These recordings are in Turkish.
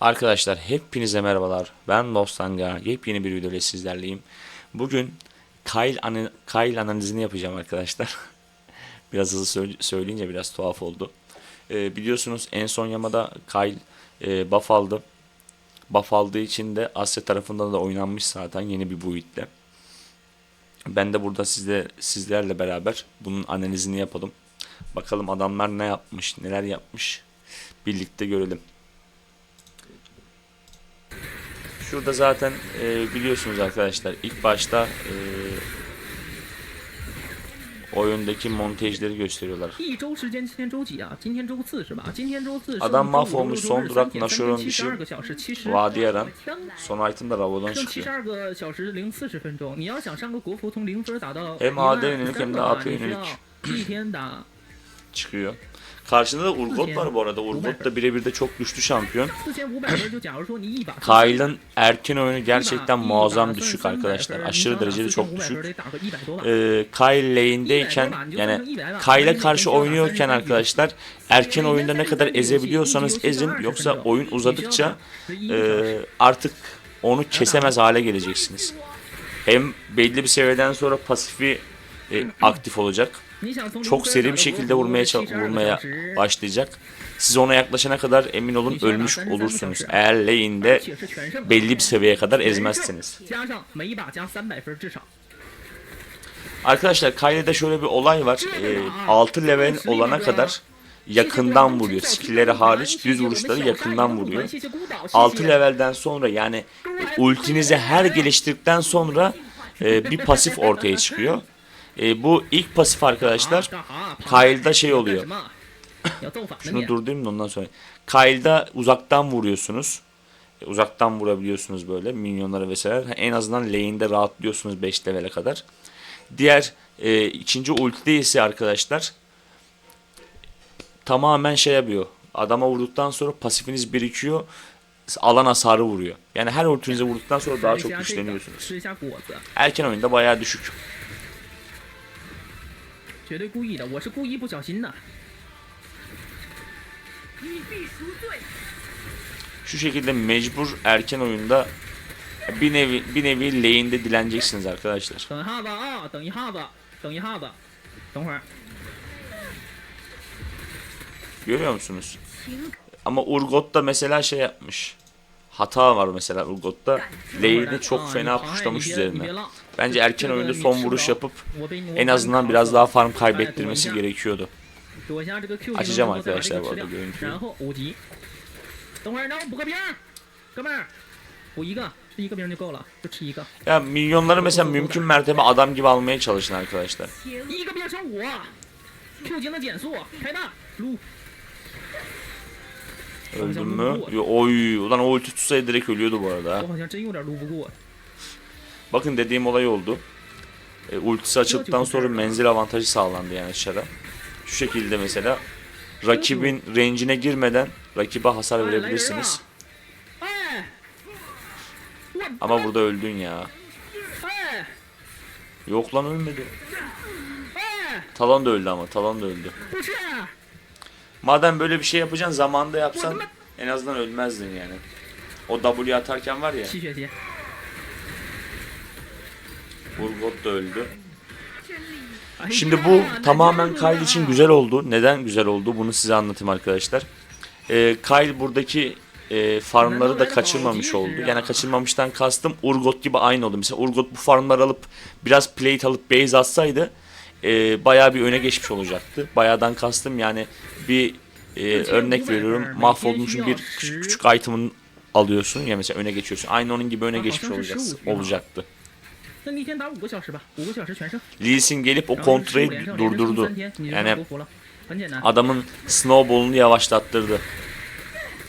Arkadaşlar hepinize merhabalar. Ben Dostanga. Yepyeni bir video ile sizlerleyim. Bugün Kyle, ana- Kyle analizini yapacağım arkadaşlar. biraz hızlı söyle- söyleyince biraz tuhaf oldu. Ee, biliyorsunuz en son yamada Kyle e, buff aldı. Buff aldığı için de Asya tarafında da oynanmış zaten yeni bir build'le. Ben de burada sizle, sizlerle beraber bunun analizini yapalım. Bakalım adamlar ne yapmış, neler yapmış. Birlikte görelim. Şurada zaten e, biliyorsunuz arkadaşlar ilk başta e, oyundaki montajları gösteriyorlar. Adam mahvolmuş son durak Nashor'un işi vadi yaran. Son item da Ravo'dan çıkıyor. Hem AD yönelik hem de AP yönelik çıkıyor. Karşında da Urgot var bu arada. Urgot da birebir de çok güçlü şampiyon. Kyle'ın erken oyunu gerçekten muazzam düşük arkadaşlar. Aşırı derecede çok düşük. Ee, Kyle lane'deyken yani Kyle'e karşı oynuyorken arkadaşlar erken oyunda ne kadar ezebiliyorsanız ezin. Yoksa oyun uzadıkça e, artık onu kesemez hale geleceksiniz. Hem belli bir seviyeden sonra pasifi e, aktif olacak çok seri bir şekilde vurmaya vurmaya başlayacak. Siz ona yaklaşana kadar emin olun ölmüş olursunuz. Eğer lane'de belli bir seviyeye kadar ezmezsiniz. Arkadaşlar Kayne'de şöyle bir olay var. Ee, e, 6 level olana kadar yakından vuruyor. Skill'leri hariç düz vuruşları yakından vuruyor. 6 levelden sonra yani e, ultinizi her geliştirdikten sonra e, bir pasif ortaya çıkıyor. E, bu ilk pasif arkadaşlar Kyle'da şey oluyor. Şunu durdurayım da ondan sonra. Kyle'da uzaktan vuruyorsunuz. E, uzaktan vurabiliyorsunuz böyle minyonlara vesaire. En azından lane'de rahatlıyorsunuz 5 level'e kadar. Diğer e, ikinci ultide ise arkadaşlar tamamen şey yapıyor. Adama vurduktan sonra pasifiniz birikiyor. Alan hasarı vuruyor. Yani her ultinize vurduktan sonra daha çok güçleniyorsunuz. Erken oyunda bayağı düşük. 绝对故意的，我是故意不小心的。 Şu şekilde mecbur erken oyunda bir nevi bir nevi lane'de dileneceksiniz arkadaşlar. 等一下子啊，等一下子，等一下子，等会儿。 Görüyor musunuz? Ama Urgot'ta mesela şey yapmış. Hata var mesela Urgot'ta. Lane'i çok fena puşlamış üzerine. Bence erken oyunda son vuruş yapıp en azından biraz daha farm kaybettirmesi gerekiyordu. 躲一下这个 Q 技 açacağım 能，然后再把这 arkadaşlar 个 bu 吃 arada 掉， görüntüyü. 然后五级。等会儿，让我补个兵儿，哥们儿，补一个，吃一个兵就够了，就吃一个， Ya milyonları mesela mümkün mertebe adam gibi almaya çalışın arkadaşlar. 一个兵剩五，Q 技能减速，开大撸。 Öldün mü? Yo, Oy, ulan o ulti tutsaydı direkt ölüyordu bu arada. Bakın dediğim olay oldu. E, ultisi açıldıktan sonra menzil avantajı sağlandı yani Shar'a. Şu şekilde mesela rakibin rencine girmeden rakibe hasar verebilirsiniz. Ama burada öldün ya. Yok lan ölmedi. Talan da öldü ama talan da öldü. Madem böyle bir şey yapacaksın zamanda yapsan en azından ölmezdin yani. O W atarken var ya. Urgot da öldü. Şimdi bu tamamen Kyle için güzel oldu. Neden güzel oldu bunu size anlatayım arkadaşlar. Ee, Kyle buradaki e, farmları da kaçırmamış oldu. Yani kaçırmamıştan kastım Urgot gibi aynı oldu. Mesela Urgot bu farmları alıp biraz plate alıp base atsaydı e, bayağı bir öne geçmiş olacaktı. Bayağıdan kastım yani bir e, örnek veriyorum mahvolmuşun bir küçük, küçük item'ını alıyorsun ya mesela öne geçiyorsun. Aynı onun gibi öne geçmiş olacaksın, olacaktı. 那你一天打五个小时吧，五个小时全胜。 Lee Sin gelip o 然后15 kontrayı 连胜连胜 durdurdu. 三天，你就 Yani 上国服了，很简单， adamın snowball'unu yavaşlattırdı.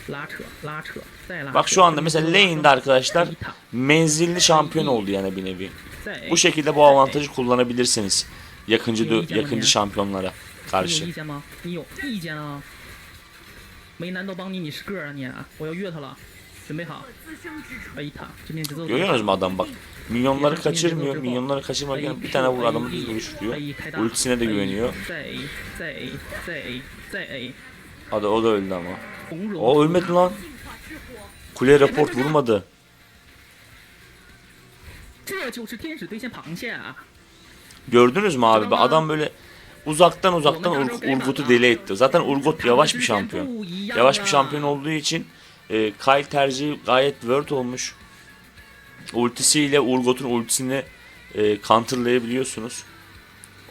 拉扯拉扯再拉扯。 Bak şu anda mesela lane'de arkadaşlar 一塔 menzilli şampiyon oldu yani bir nevi. 再 Bu şekilde bu avantajı kullanabilirsiniz. Yakıncı dö- yakıncı şampiyonlara 你有 karşı. 意见吗？你有意见啊？没难道帮你你是个儿啊你？我要越他了，准备好。哎塔，今天节奏。 Görüyorsunuz mu adam bak. Milyonları kaçırmıyor. Milyonları kaçırmakken bir tane vur adamı düz vuruşturuyor. Ultisine de güveniyor. Hadi o da öldü ama. O ölmedi lan. Kule raport vurmadı. Gördünüz mü abi? Adam böyle uzaktan uzaktan Ur Urgut'u deli etti. Zaten Urgut yavaş bir şampiyon. Yavaş bir şampiyon olduğu için e, Kyle tercihi gayet word olmuş. Ultisiyle Urgot'un ultisini e, counterlayabiliyorsunuz.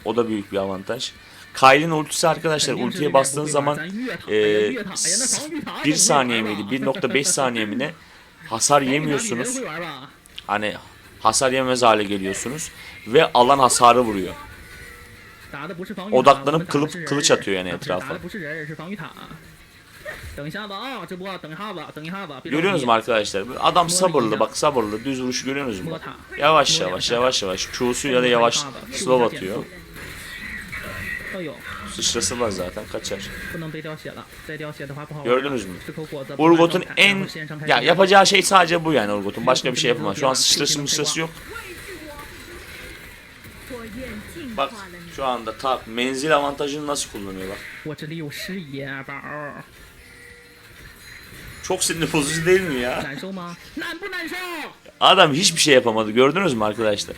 O da büyük bir avantaj. Kyle'in ultisi arkadaşlar ultiye bastığınız zaman e, 1 saniye miydi 1.5 saniye mi ne hasar yemiyorsunuz. Hani hasar yemez hale geliyorsunuz ve alan hasarı vuruyor. Odaklanıp kılıp- kılıç atıyor yani etrafa. Görüyorsunuz mu arkadaşlar? Adam sabırlı bak sabırlı. Düz vuruş görüyorsunuz mu? Yavaş yavaş yavaş yavaş. Çuğusuyla da yavaş slow atıyor. Sıçrasalar zaten kaçar. Gördünüz mü? Urgot'un en ya yapacağı şey sadece bu yani Urgot'un başka bir şey yapamaz. Şu an sıçrası sıçrası yok. Bak şu anda tak menzil avantajını nasıl kullanıyor bak. Çok sinir bozucu değil mi ya? Adam hiçbir şey yapamadı. Gördünüz mü arkadaşlar?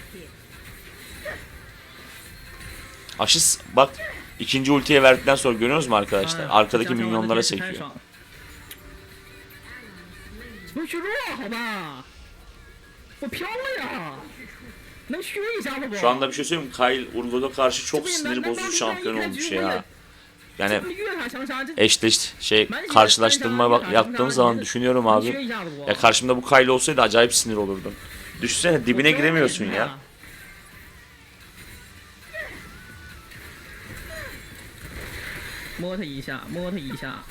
Aşı bak ikinci ultiye verdikten sonra görüyorsunuz mu arkadaşlar? Arkadaki minyonlara sekiyor. Şu anda bir şey söyleyeyim mi? Kyle Urgo'da karşı çok sinir bozucu şampiyon olmuş ya. Yani 这不是越塔强杀，这 eşleş şey karşılaştırma bak yaptığım zaman düşünüyorum 能削 abi. 一下子不？ Ya karşımda bu Kyle olsaydı acayip sinir olurdum. Düşünsene dibine giremiyorsun ya. 摸他一下，摸他一下，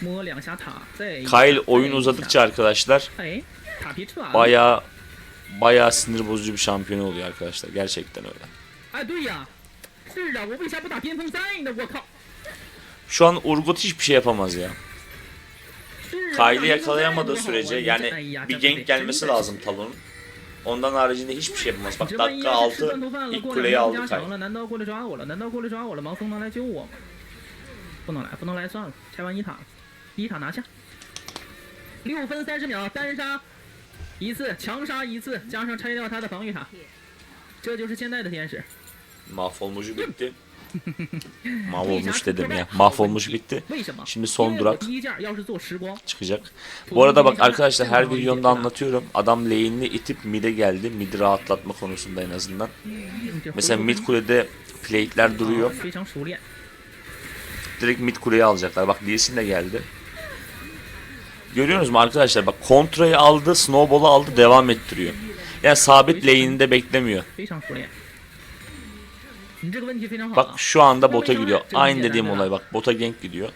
摸两下塔，再一下 Kyle oyun 再一下 uzadıkça arkadaşlar 哎，塔皮吃完了。 baya baya sinir bozucu bir şampiyon oluyor arkadaşlar. Gerçekten öyle. 哎，对呀，是啊，我为啥不打巅峰赛呢？我靠！ Şu an Urgot hiçbir şey yapamaz ya. 是啊 Kyle'i yakalayamadığı sürece yani bir gank gelmesi lazım Talon'un. Ondan haricinde hiçbir şey yapamaz. 你 Bak 这万一 dakika 要是吃 6 断头饭了， ilk 过 kuleyi 两 aldı 天加强 Kyle. 了，难道过来抓我了？难道过来抓我了？盲僧能来救我吗？不能来，不能来，算了，拆完一塔，第一塔拿下。六分三十秒，单杀一次，强杀一次，加上拆掉他的防御塔，这就是现在的天使。 Mahvolmuş bitti. Mahvolmuş dedim ya. Mahvolmuş bitti. Şimdi son durak çıkacak. Bu arada bak arkadaşlar her videomda anlatıyorum. Adam lane'ini itip mid'e geldi. Mid'i rahatlatma konusunda en azından. Mesela mid kulede plate'ler duruyor. Direkt mid kuleyi alacaklar. Bak Lee de geldi. Görüyorsunuz mu arkadaşlar bak kontrayı aldı, snowball'u aldı, devam ettiriyor. Yani sabit lane'inde beklemiyor. Bak şu anda bota gidiyor. Aynı dediğim olay bak bota gank gidiyor.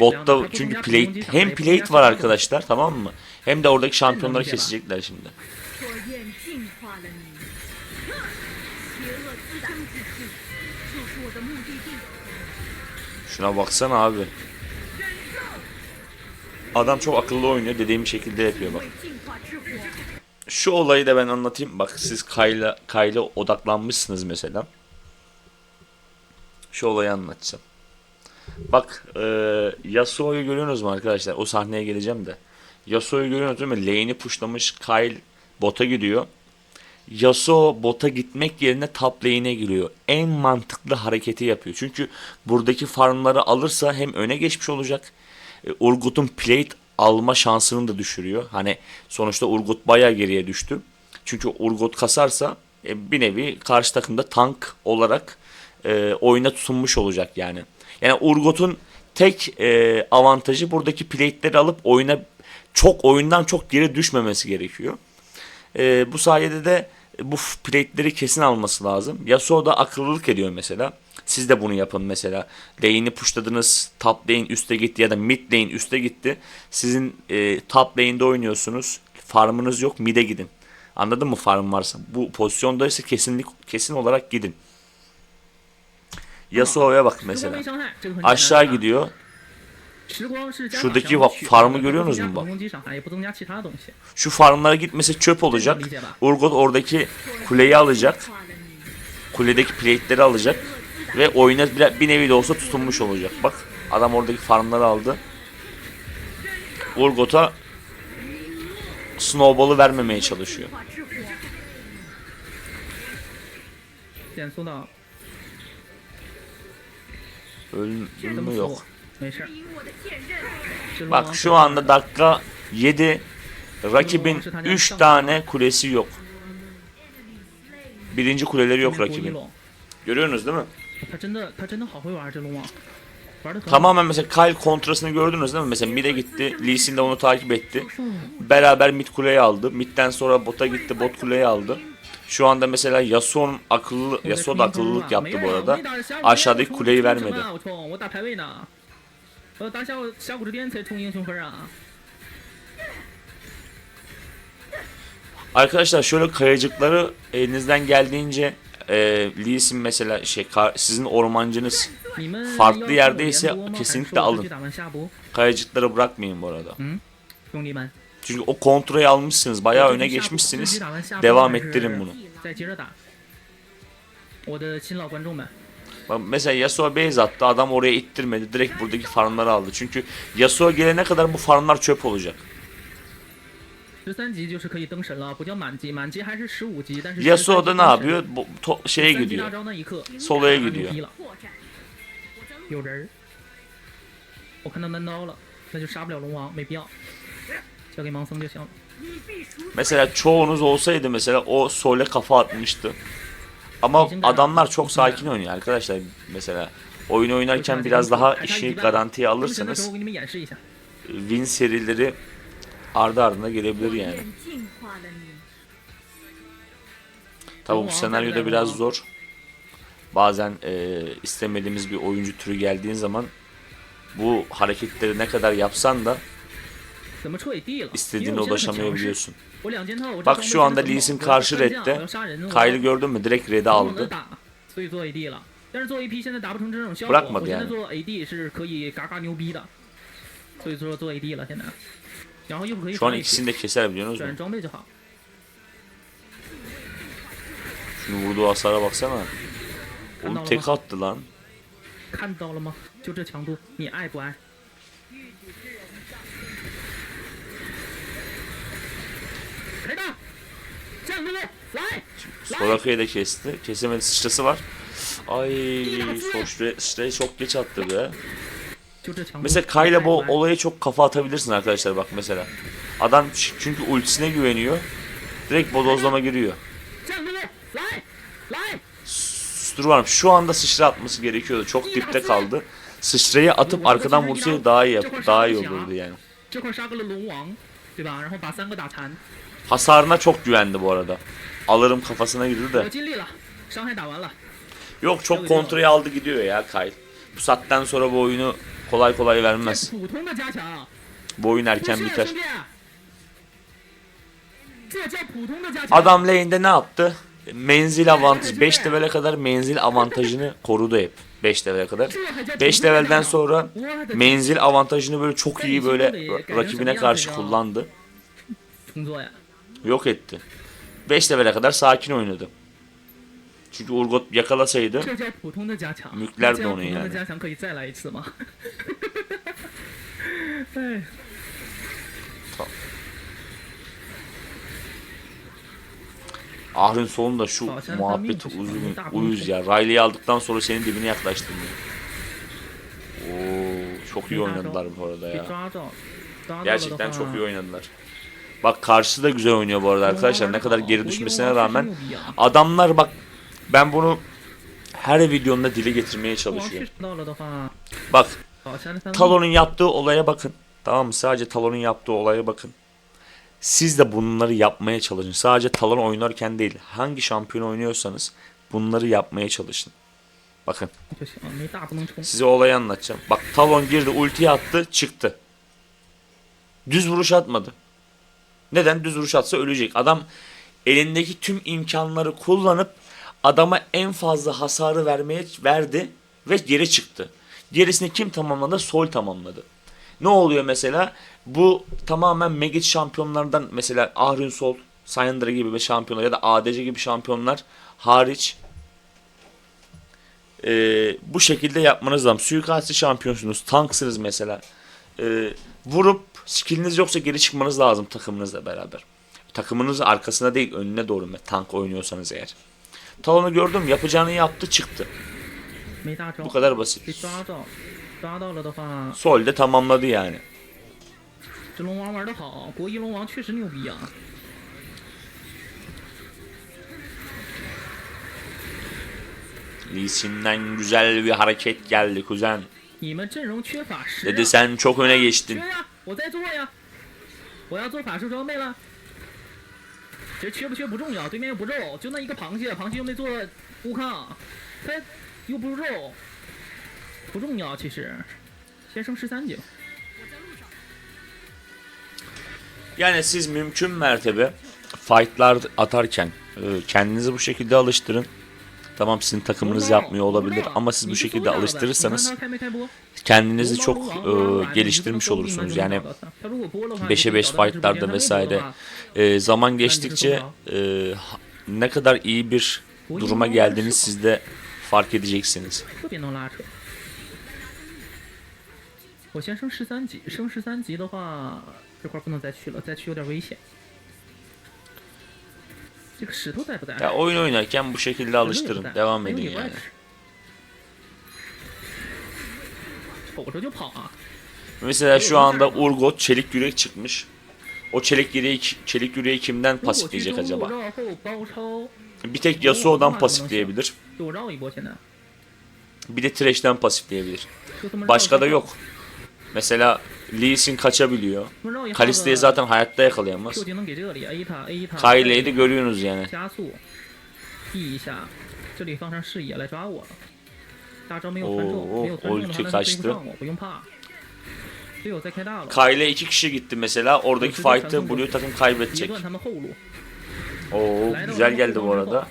Botta çünkü plate hem plate var arkadaşlar tamam mı? Hem de oradaki şampiyonları kesecekler şimdi. Şuna baksana abi. Adam çok akıllı oynuyor dediğim şekilde yapıyor bak şu olayı da ben anlatayım. Bak siz Kayla Kayla odaklanmışsınız mesela. Şu olayı anlatacağım. Bak e, Yasuo'yu görüyorsunuz mu arkadaşlar? O sahneye geleceğim de. Yasuo'yu görüyorsunuz değil mi? Lane'i pushlamış. Kyle bota gidiyor. Yasuo bota gitmek yerine top lane'e giriyor. En mantıklı hareketi yapıyor. Çünkü buradaki farmları alırsa hem öne geçmiş olacak. E, Urgut'un plate alma şansını da düşürüyor. Hani sonuçta Urgut bayağı geriye düştü. Çünkü Urgut kasarsa e, bir nevi karşı takımda tank olarak e, oyuna tutunmuş olacak yani. Yani Urgot'un tek e, avantajı buradaki plate'leri alıp oyuna çok oyundan çok geri düşmemesi gerekiyor. E, bu sayede de bu plate'leri kesin alması lazım. Yasuo da akıllılık ediyor mesela. Siz de bunu yapın mesela. Lane'i pushladınız. Top lane üste gitti ya da mid lane üste gitti. Sizin e, top lane'de oynuyorsunuz. Farmınız yok mid'e gidin. Anladın mı farm varsa? Bu pozisyonda ise kesinlik kesin olarak gidin. Yasuo'ya bak mesela. Aşağı gidiyor. Şuradaki farmı görüyorsunuz mu bak? Şu farmlara gitmese çöp olacak. Urgot oradaki kuleyi alacak. Kuledeki plate'leri alacak. Ve oyuna bir nevi de olsa tutunmuş olacak. Bak adam oradaki farmları aldı. Urgot'a snowball'ı vermemeye çalışıyor. Ölüm yok. Bak şu anda dakika 7 rakibin 3 tane kulesi yok. Birinci kuleleri yok rakibin. Görüyorsunuz değil mi? 他真的他真的好会玩这龙王，玩的很好。 Tamamen mesela Kyle kontrasını gördünüz değil mi? Mesela mid'e gitti. Lee Sin de onu takip etti. Beraber mid kuleyi aldı. Mid'den sonra bota gitti. Bot kuleyi aldı. Şu anda mesela Yasuo'nun akıllı, Yasuo da akıllılık yaptı bu arada. Aşağıdaki kuleyi vermedi. 我冲，我打排位呢，我打小小五十点才冲英雄分啊！ Arkadaşlar şöyle kayacıkları elinizden geldiğince e, Lee mesela şey sizin ormancınız farklı yerdeyse kesinlikle alın. Kayacıkları bırakmayın bu arada. Çünkü o kontrayı almışsınız. Bayağı öne geçmişsiniz. Devam ettirin bunu. Bak mesela Yasuo base attı. Adam oraya ittirmedi. Direkt buradaki farmları aldı. Çünkü Yasuo gelene kadar bu farmlar çöp olacak. Yasuo da ne yapıyor? Bu, to, şeye gidiyor. Solo'ya gidiyor. Mesela çoğunuz olsaydı mesela o sole kafa atmıştı. Ama adamlar çok sakin oynuyor arkadaşlar. Mesela oyun oynarken biraz daha işi garantiye alırsanız win serileri ardı ardına gelebilir yani. Tabi bu senaryoda biraz zor. Bazen e, istemediğimiz bir oyuncu türü geldiğin zaman bu hareketleri ne kadar yapsan da istediğine ulaşamayabiliyorsun. Bak şu anda Lee Sin karşı redde. Kyle'ı gördün mü? Direkt red'e aldı. Bırakmadı yani. 然后一会儿可以 Şu an 刷 AP， ikisini de keser biliyorsunuz 选 mu? 装备就好。 Şunu vurduğu hasara baksana. Oğlum tek attı lan. 看到了吗？就这强度，你爱不爱？开大，站住！来， Soraka'yı da kesti. Kesemedi sıçrası var. Ay Soşre sıçrayı çok geç attı be. Mesela Kayla bu olaya çok kafa atabilirsin arkadaşlar bak mesela. Adam çünkü ultisine güveniyor. Direkt bodozlama giriyor. Stur varmış. Şu anda sıçra atması gerekiyordu. Çok dipte kaldı. Sıçrayı atıp arkadan vursaydı daha iyi daha iyi olurdu yani. Hasarına çok güvendi bu arada. Alırım kafasına girdi de. Yok çok kontrayı aldı gidiyor ya Kyle. Bu saatten sonra bu oyunu kolay kolay vermez. Bu oyun erken biter. Adam lane'de ne yaptı? Menzil avantajı 5 level'e kadar menzil avantajını korudu hep. 5 level'e kadar. 5 level'den sonra menzil avantajını böyle çok iyi böyle rakibine karşı kullandı. Yok etti. 5 level'e kadar sakin oynadı. Çünkü Urgot yakalasaydı müklerdi onu yani. tamam. Ahrin solunda şu muhabbeti uzun uyuz ya. Riley'i aldıktan sonra senin dibine yaklaştım. Ya. Oo, çok iyi oynadılar bu arada ya. Gerçekten çok iyi oynadılar. Bak karşı da güzel oynuyor bu arada arkadaşlar. Ne kadar geri düşmesine rağmen adamlar bak ben bunu her videomda dile getirmeye çalışıyorum. Bak Talon'un yaptığı olaya bakın. Tamam mı? Sadece Talon'un yaptığı olaya bakın. Siz de bunları yapmaya çalışın. Sadece Talon oynarken değil. Hangi şampiyon oynuyorsanız bunları yapmaya çalışın. Bakın. Size olayı anlatacağım. Bak Talon girdi ultiyi attı çıktı. Düz vuruş atmadı. Neden? Düz vuruş atsa ölecek. Adam elindeki tüm imkanları kullanıp adama en fazla hasarı vermeye verdi ve geri çıktı. Gerisini kim tamamladı? Sol tamamladı. Ne oluyor mesela? Bu tamamen Megit şampiyonlardan mesela Ahrin Sol, Syndra gibi bir şampiyonlar ya da ADC gibi şampiyonlar hariç e, bu şekilde yapmanız lazım. Suikastçı şampiyonsunuz, tanksınız mesela. E, vurup Skilliniz yoksa geri çıkmanız lazım takımınızla beraber. Takımınız arkasına değil önüne doğru tank oynuyorsanız eğer. Talon'u gördüm. Yapacağını yaptı çıktı. Bu kadar basit. Sol de tamamladı yani. Lee Sin'den güzel bir hareket geldi kuzen. Dedi sen çok öne geçtin. 呀，我在做呀，我要做法术装备了。这缺不缺不重要，对面又不肉，就那一个螃蟹，螃蟹又没做乌抗，他又不肉，不重要其实。先升十三级吧。 Yani siz mümkün mertebe fightlar atarken e, kendinizi bu şekilde alıştırın. Tamam sizin takımınız yapmıyor olabilir ama siz bu şekilde alıştırırsanız kendinizi çok e, geliştirmiş olursunuz. Yani 5'e 5 fightlarda vesaire e, zaman geçtikçe e, ha- ne kadar iyi bir duruma geldiğini siz de fark edeceksiniz. 特别能拉扯。我先升十三级，升十三级的话，这块不能再去了，再去有点危险。 ya oyun oynarken bu şekilde alıştırın. Devam edin yani. Mesela şu anda Urgot çelik yürek çıkmış. O çelik yüreği, çelik yüreği kimden pasifleyecek acaba? Bir tek Yasuo'dan pasifleyebilir. Bir de Thresh'ten pasifleyebilir. Başka da yok. Mesela Lee Sin kaçabiliyor. Kalista'yı zaten hayatta yakalayamaz. Kyla'yı da görüyorsunuz yani. Oo, ulti kaçtı. Kyle iki kişi gitti mesela. Oradaki fight'ı Blue takım kaybedecek. Oo, güzel geldi bu arada.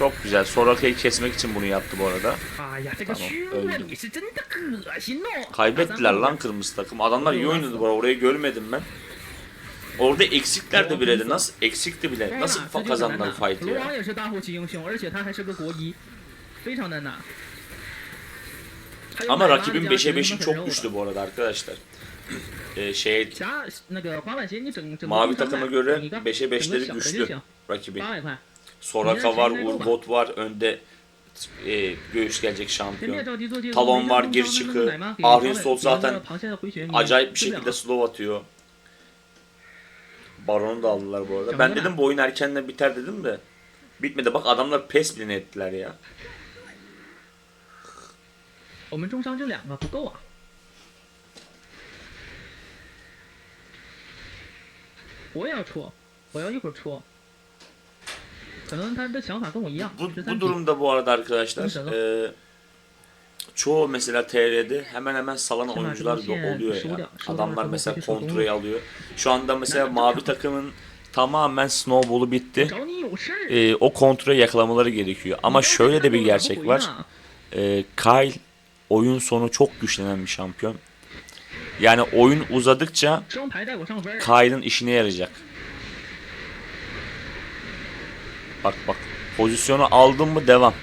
Çok güzel. Soraka'yı kesmek için bunu yaptı bu arada. Tamam. Kaybettiler lan kırmızı takım. Adamlar iyi oynadı bu arada. Orayı görmedim ben. Orada eksikler de biledi. Nasıl eksikti bile. Nasıl kazandılar fight'ı ya. Ama rakibin 5'e 5'i çok güçlü bu arada arkadaşlar. Ee, şey mavi takıma göre 5'e 5'leri güçlü rakibin. Soraka var, Urgot var. Önde e, göğüs gelecek şampiyon. Talon var, gir çıkı. Ahrin Sol zaten acayip bir şekilde slow atıyor. Baron'u da aldılar bu arada. Ben dedim bu oyun erkenden biter dedim de. Bitmedi. Bak adamlar pes bile ettiler ya. 可能他的想法跟我一样， Bu, 十三 bu durumda bu arada arkadaşlar Tamam. e, çoğu mesela TR'de hemen hemen salan Şimdi oyuncular artık bir da oluyor şey- ya. şurada- şurada Adamlar artık mesela bir şey kontrayı alıyor. Şu anda mesela mavi takımın tamamen snowball'u bitti. 找你有事儿。 E, o kontrayı yakalamaları gerekiyor. Ama şöyle de bir gerçek var. E, Kyle oyun sonu çok güçlenen bir şampiyon. Yani oyun uzadıkça 双排带我上分儿， Kyle'ın işine yarayacak. Bak bak. Pozisyonu aldın mı devam.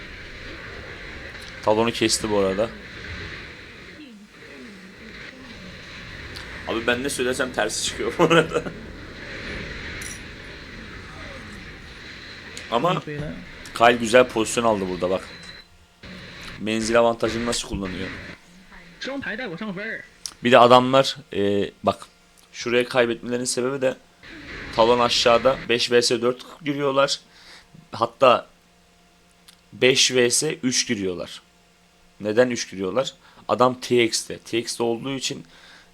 Talonu kesti bu arada. Abi ben ne söylesem tersi çıkıyor bu arada. Ama Kyle güzel pozisyon aldı burada bak. Menzil avantajını nasıl kullanıyor? Bir de adamlar e, bak şuraya kaybetmelerinin sebebi de talon aşağıda 5 vs 4 giriyorlar. Hatta 5 vs 3 giriyorlar. Neden 3 giriyorlar? Adam TX'te. TX'te olduğu için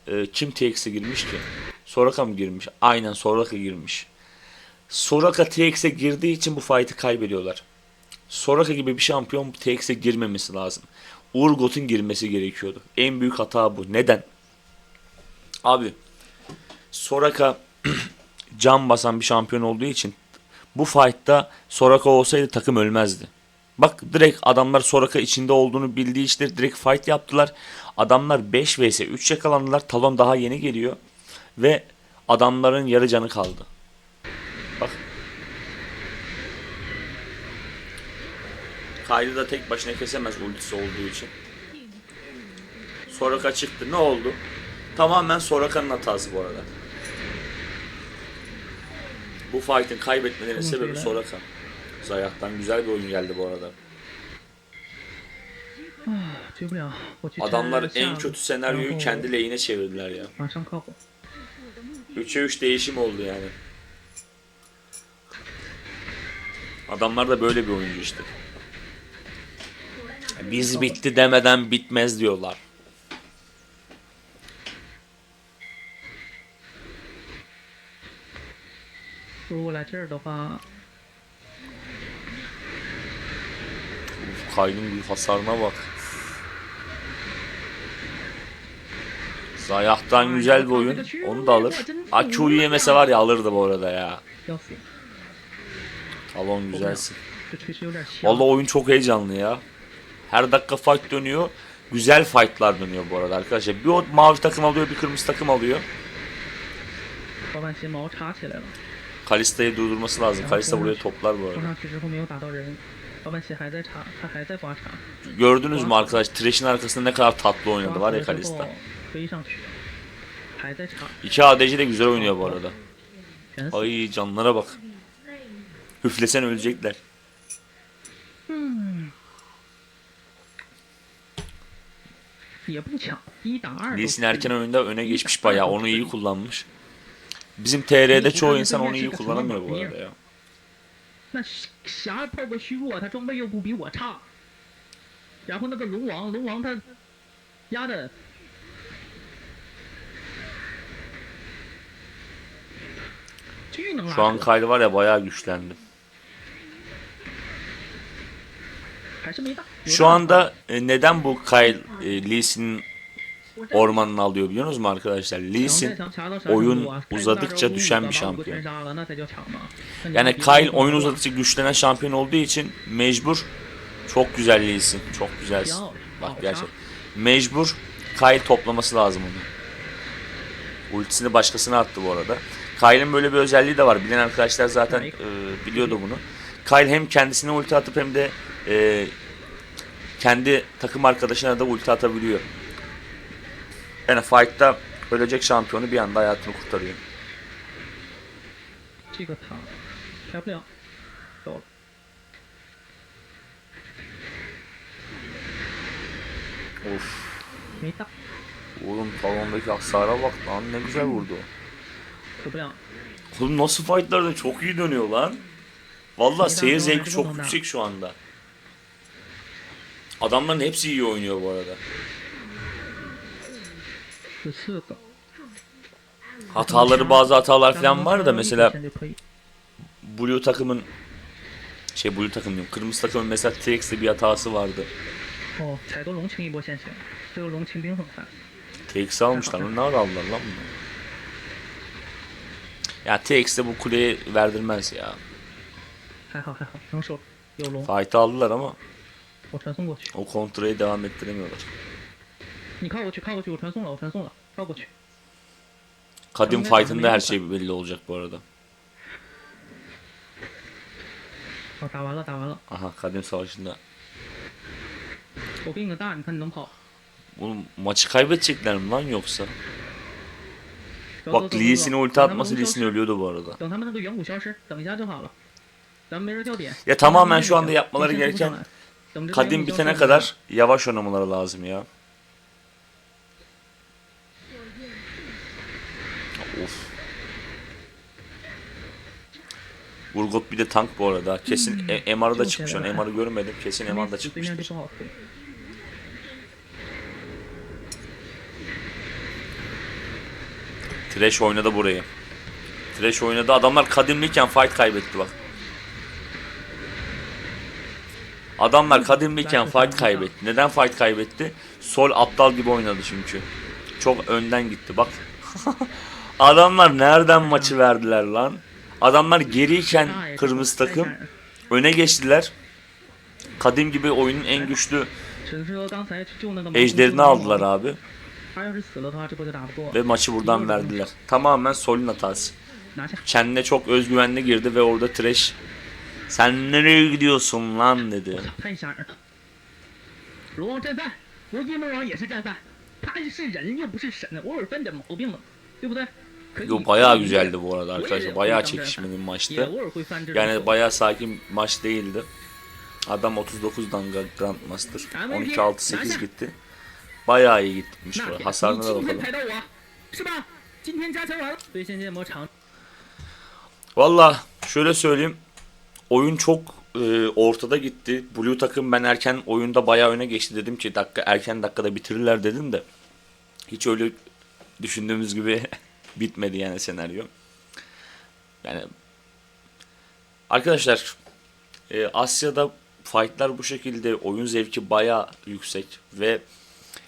e, kim TX'e girmiş ki? Soraka mı girmiş? Aynen Soraka girmiş. Soraka TX'e girdiği için bu fight'ı kaybediyorlar. Soraka gibi bir şampiyon TX'e girmemesi lazım. Urgot'un girmesi gerekiyordu. En büyük hata bu. Neden? Abi Soraka can basan bir şampiyon olduğu için bu fight'ta Soraka olsaydı takım ölmezdi. Bak direkt adamlar Soraka içinde olduğunu bildiği işte direkt fight yaptılar. Adamlar 5 vs 3 yakalandılar. Talon daha yeni geliyor. Ve adamların yarı canı kaldı. Bak. Kyle'ı da tek başına kesemez ultisi olduğu için. Soraka çıktı. Ne oldu? Tamamen Soraka'nın hatası bu arada. Bu fight'ın kaybetmelerinin sebebi Soraka. Zayat'tan güzel bir oyun geldi bu arada. Adamlar en kötü senaryoyu kendi lehine çevirdiler ya. 3'e 3 değişim oldu yani. Adamlar da böyle bir oyuncu işte. Biz bitti demeden bitmez diyorlar. 如果来这儿的话， Kaynın bir hasarına bak. Zayah'tan güzel bir oyun. Onu da alır. Aku'yu yemese var ya alırdı bu arada ya. 要死， Talon güzelsin. 这锤石有点像。 Vallahi oyun çok heyecanlı ya. Her dakika fight dönüyor. Güzel fightlar dönüyor bu arada arkadaşlar. Bir o mavi takım alıyor, bir kırmızı takım alıyor. 花瓣鞋毛插起来了， Kalista'yı durdurması lazım. Kalista buraya toplar bu arada. Gördünüz mü arkadaş? Trash'in arkasında ne kadar tatlı oynadı var ya Kalista. İki ADC de güzel oynuyor bu arada. Ay canlara bak. Hüflesen ölecekler. Hmm. Lee Sin erken oyunda öne geçmiş bayağı. Onu iyi kullanmış. Bizim TR'de çoğu insan onu iyi kullanamıyor bu arada ya. 那霞炮个虚弱，他装备又不比我差，然后那个龙王，龙王他压的巨能拉 Şu an 扯， Kyle var ya bayağı güçlendi. 还是没大。有 Şu 大 anda e, neden bu Kyle e, Lee Sin'in ormanını alıyor biliyorsunuz mu arkadaşlar? Lee Sin oyun uzadıkça düşen bir şampiyon. Yani Kyle oyun uzadıkça güçlenen şampiyon olduğu için mecbur çok güzel Lee Sin. Çok güzelsin. Bak gerçek. Mecbur Kyle toplaması lazım onu. Ultisini başkasına attı bu arada. Kyle'ın böyle bir özelliği de var. Bilen arkadaşlar zaten e, biliyordu bunu. Kyle hem kendisine ulti atıp hem de e, kendi takım arkadaşına da ulti atabiliyor. Yani fight'ta ölecek şampiyonu bir anda hayatını kurtarıyor. Of. Oğlum talondaki hasara bak lan ne güzel vurdu. Oğlum nasıl fightlarda çok iyi dönüyor lan. Valla seyir zevki çok yüksek şu anda. Adamların hepsi iyi oynuyor bu arada. Hataları bazı hatalar falan var da mesela Blue takımın şey Blue takım diyorum. Kırmızı takımın mesela T-Rex'te bir hatası vardı. T-Rex'i almışlar. Onu ne aldılar lan bunlar? Ya T-Rex'te bu kuleye verdirmez ya. Fight'ı aldılar ama o kontrayı devam ettiremiyorlar. 你靠过去，靠过去，我传送了，我传送了，靠过去。 Kadim fight'ında her şey belli olacak bu arada. 哦，打完了，打完了。 Aha Kadim savaşında. 我给你个大，你看你能跑。 Oğlum maçı kaybedecekler mi lan yoksa? 走走 Bak 走走 Lee 走 Sin'e ulti 等他们 atması 龙 Lee 消 Sin 失 ölüyordu bu arada. 等他们那个远古消失，等一下就好了。咱们没人掉点。 Ya tamamen şu anda yapmaları gereken 等着 Kadim bitene kadar yavaş oynamaları lazım ya. Of. Urgot bir de tank bu arada. Kesin hmm. E, MR'ı da çıkmış. Yani MR'ı görmedim. Kesin MR'da çıkmıştır. Trash oynadı burayı. Trash oynadı. Adamlar kadimliyken fight kaybetti bak. Adamlar kadimliyken fight kaybetti. Neden fight kaybetti? Sol aptal gibi oynadı çünkü. Çok önden gitti bak. Adamlar nereden maçı verdiler lan? Adamlar geriyken kırmızı takım öne geçtiler. Kadim gibi oyunun en güçlü ejderini aldılar abi. Ve maçı buradan verdiler. Tamamen Sol'un hatası. Kendine çok özgüvenli girdi ve orada Trash sen nereye gidiyorsun lan dedi. Yo bayağı güzeldi bu arada arkadaşlar. Bayağı çekişmeli maçtı. Yani bayağı sakin maç değildi. Adam 39'dan Grandmaster. 12-6-8 gitti. Bayağı iyi gitmiş bu. Hasarına da bakalım. Valla şöyle söyleyeyim. Oyun çok e, ortada gitti. Blue takım ben erken oyunda bayağı öne geçti dedim ki dakika erken dakikada bitirirler dedim de hiç öyle düşündüğümüz gibi bitmedi yani senaryo. Yani arkadaşlar e, Asya'da fightlar bu şekilde oyun zevki bayağı yüksek ve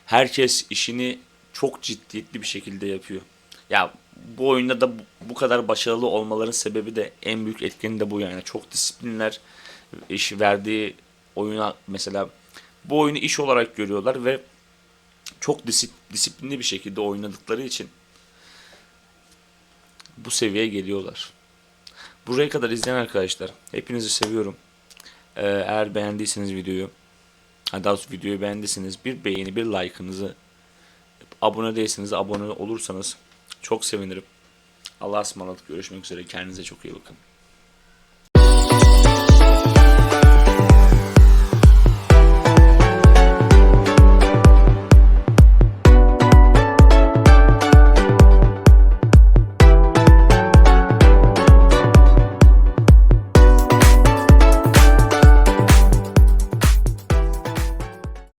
herkes işini çok ciddiyetli bir şekilde yapıyor. Ya bu oyunda da bu, kadar başarılı olmaların sebebi de en büyük etkeni de bu yani. Çok disiplinler iş verdiği oyuna mesela bu oyunu iş olarak görüyorlar ve çok disip- disiplinli bir şekilde oynadıkları için bu seviyeye geliyorlar. Buraya kadar izleyen arkadaşlar hepinizi seviyorum. Ee, eğer beğendiyseniz videoyu ha, daha doğrusu videoyu beğendiyseniz bir beğeni bir like'ınızı abone değilseniz abone olursanız çok sevinirim. Allah'a ısmarladık. Görüşmek üzere. Kendinize çok iyi bakın.